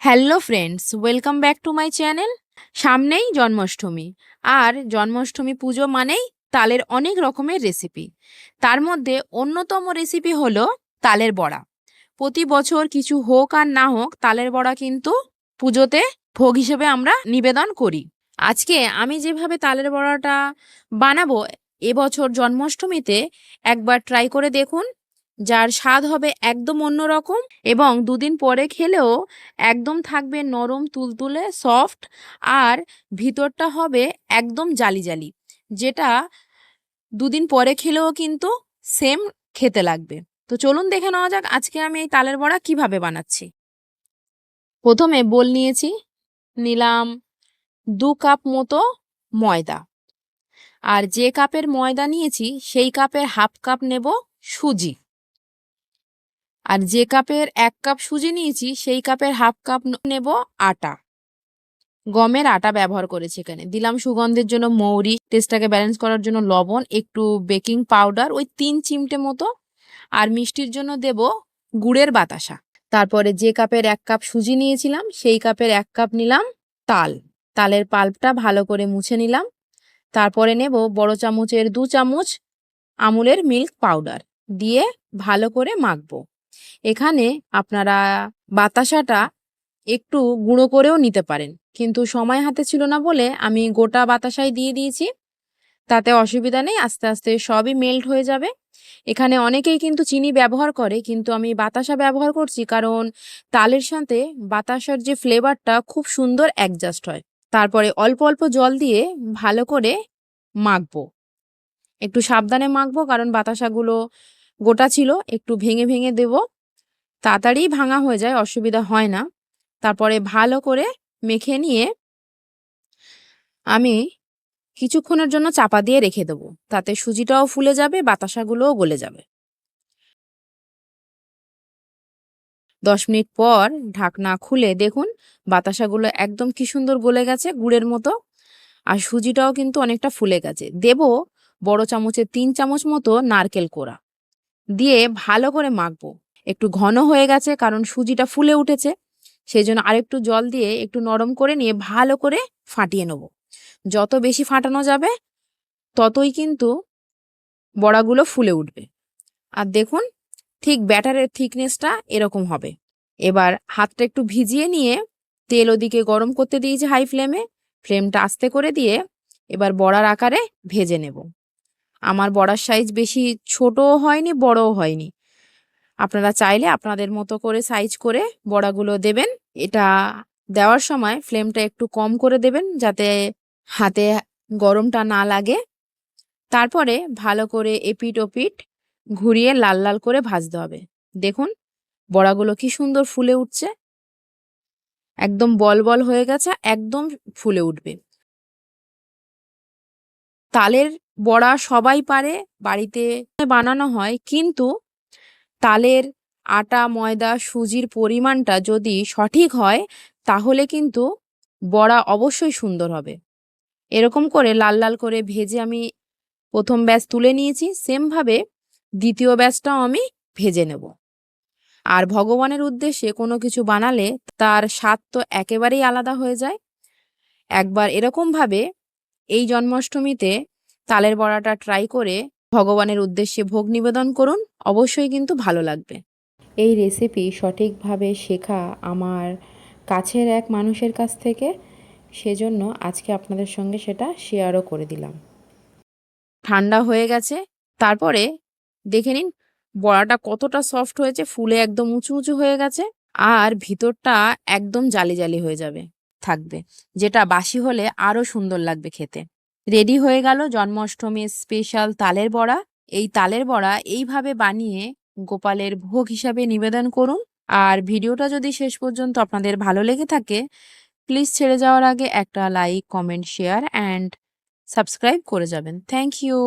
Hello friends welcome back to my channel সামনেই জন্মাষ্টমী। আর জন্মাষ্টমী পুজো মানেই তালের অনেক রকমের রেসিপি তার মধ্যে অন্যতম রেসিপি হলো তালের বড়া। প্রতি বছর কিছু হোক আর না হোক, তালের বড়া কিন্তু পুজোতে ভোগ হিসেবে আমরা নিবেদন করি। আজকে আমি যেভাবে তালের বড়াটা বানাবো এবছর জন্মাষ্টমীতে একবার ট্রাই করে দেখুন। যার স্বাদ হবে একদম অন্যরকম এবং দুদিন পরে খেলেও একদম থাকবে নরম, তুলতুলে, সফট আর ভিতরটা হবে একদম জালি জালি, যেটা দুদিন পরে খেলেও কিন্তু সেম খেতে লাগবে। তো চলুন দেখে নেওয়া যাক আজকে আমি এই তালের বড়া কীভাবে বানাচ্ছি। প্রথমে বোল নিয়েছি, নিলাম দু কাপ মতো ময়দা আর যে কাপের ময়দা নিয়েছি সেই কাপের হাফ কাপ নেব সুজি। আর যে কাপের এক কাপ সুজি নিয়েছি, সেই কাপের হাফ কাপ নেব আটা। গমের আটা ব্যবহার করেছি এখানে। দিলাম সুগন্ধের জন্য মৌরি, টেস্টটাকে ব্যালেন্স করার জন্য লবণ, একটু বেকিং পাউডার ওই তিন চিমটে মতো। আর মিষ্টির জন্য দেব গুড়ের বাতাসা। তারপরে যে কাপের এক কাপ সুজি নিয়েছিলাম, সেই কাপের এক কাপ নিলাম তাল। তালের পাল্পটা ভালো করে মুছে নিলাম। তারপরে নেব বড় চামচের দু চামচ আমুলের মিল্ক পাউডার দিয়ে ভালো করে মাখবো। এখানে আপনারা বাতাসাটা একটু গুঁড়ো করেও নিতে পারেন। কিন্তু সময় হাতে ছিল না বলে আমি গোটা বাতাসাই দিয়ে দিয়েছি। তাতে অসুবিধা নেই, আস্তে আস্তে সবই মেল্ট হয়ে যাবে। এখানে অনেকেই কিন্তু চিনি ব্যবহার করে, কিন্তু আমি বাতাসা ব্যবহার করছি কারণ তালের সাথে বাতাসার যে ফ্লেভারটা খুব সুন্দর অ্যাডজাস্ট হয়। তারপরে অল্প অল্প জল দিয়ে ভালো করে মাখবো। একটু সাবধানে মাখবো কারণ বাতাসাগুলো গোটা ছিল, একটু ভেঙে ভেঙে দেব। তাড়াতাড়ি ভাঙা হয়ে যায়, অসুবিধা হয় না। তারপরে ভালো করে মেখে নিয়ে আমি কিছুক্ষণের জন্য চাপা দিয়ে রেখে দেবো। তাতে সুজিটাও ফুলে যাবে, বাতাসাগুলোও গলে যাবে। দশ মিনিট পর ঢাকনা খুলে দেখুন, বাতাসাগুলো একদম কি সুন্দর গলে গেছে, গুড়ের মতো। আর সুজিটাও কিন্তু অনেকটা ফুলে গেছে। দেব বড় চামচের তিন চামচ মতো নারকেল কোড়া। দিয়ে ভালো করে মাখবো। একটু ঘন হয়ে গেছে, কারণ সুজিটা ফুলে উঠেছে। সেই জন্য আরেকটু জল দিয়ে একটু নরম করে নিয়ে ভালো করে ফাটিয়ে নেব। যত বেশি ফাটানো যাবে, ততই কিন্তু বড়াগুলো ফুলে উঠবে। আর দেখুন, ঠিক ব্যাটারের থিকনেসটা এরকম হবে। এবার হাতটা একটু ভিজিয়ে নিয়ে তেল ওদিকে গরম করতে দিয়েছি হাই ফ্লেমে। ফ্লেমটা আস্তে করে দিয়ে এবার বড়ার আকারে ভেজে নেব। আমার বড়ার সাইজ বেশি ছোটও হয়নি, বড়ও হয়নি। আপনারা চাইলে আপনাদের মতো করে সাইজ করে বড়াগুলো দেবেন। এটা দেওয়ার সময় ফ্লেমটা একটু কম করে দেবেন যাতে হাতে গরমটা না লাগে। তারপরে ভালো করে এপিট ওপিট ঘুরিয়ে লাল লাল করে ভাজতে হবে। দেখুন, বড়াগুলো কি সুন্দর ফুলে উঠছে। একদম বল বল হয়ে গেছে, একদম ফুলে উঠবে। তালের বড়া সবাই পারে, বাড়িতে বানানো হয়। কিন্তু তালের আটা, ময়দা, সুজির পরিমাণটা যদি সঠিক হয়, তাহলে কিন্তু বড়া অবশ্যই সুন্দর হবে। এরকম করে লাল লাল করে ভেজে আমি প্রথম ব্যাচ তুলে নিয়েছি। সেমভাবে দ্বিতীয় ব্যাচটাও আমি ভেজে নেব। আর ভগবানের উদ্দেশ্যে কোনো কিছু বানালে তার স্বাদ তো একেবারেই আলাদা হয়ে যায়। একবার এরকমভাবে এই জন্মাষ্টমীতে তালের বড়াটা ট্রাই করে ভগবানের উদ্দেশ্যে ভোগ নিবেদন করুন অবশ্যই কিন্তু ভালো লাগবে। এই রেসিপি সঠিকভাবে শেখা আমার কাছের এক মানুষের কাছ থেকে সেজন্য আজকে আপনাদের সঙ্গে সেটা শেয়ারও করে দিলাম। ঠান্ডা হয়ে গেছে তারপরে দেখে নিন বড়াটা কতটা সফট হয়েছে ফুলে একদম উঁচু উঁচু হয়ে গেছে আর ভিতরটা একদম জালি জালি হয়ে যাবে থাকবে যেটা বাসি হলে আরও সুন্দর লাগবে খেতে। রেডি হয়ে গেল জন্মাষ্টমীর স্পেশাল তালের বড়া। এই তালের বড়া এইভাবে বানিয়ে গোপালের ভোগ হিসাবে নিবেদন করুন। আর ভিডিওটা যদি শেষ পর্যন্ত আপনাদের ভালো লেগে থাকে প্লিজ ছেড়ে যাওয়ার আগে একটা like comment share and subscribe করে যাবেন। Thank you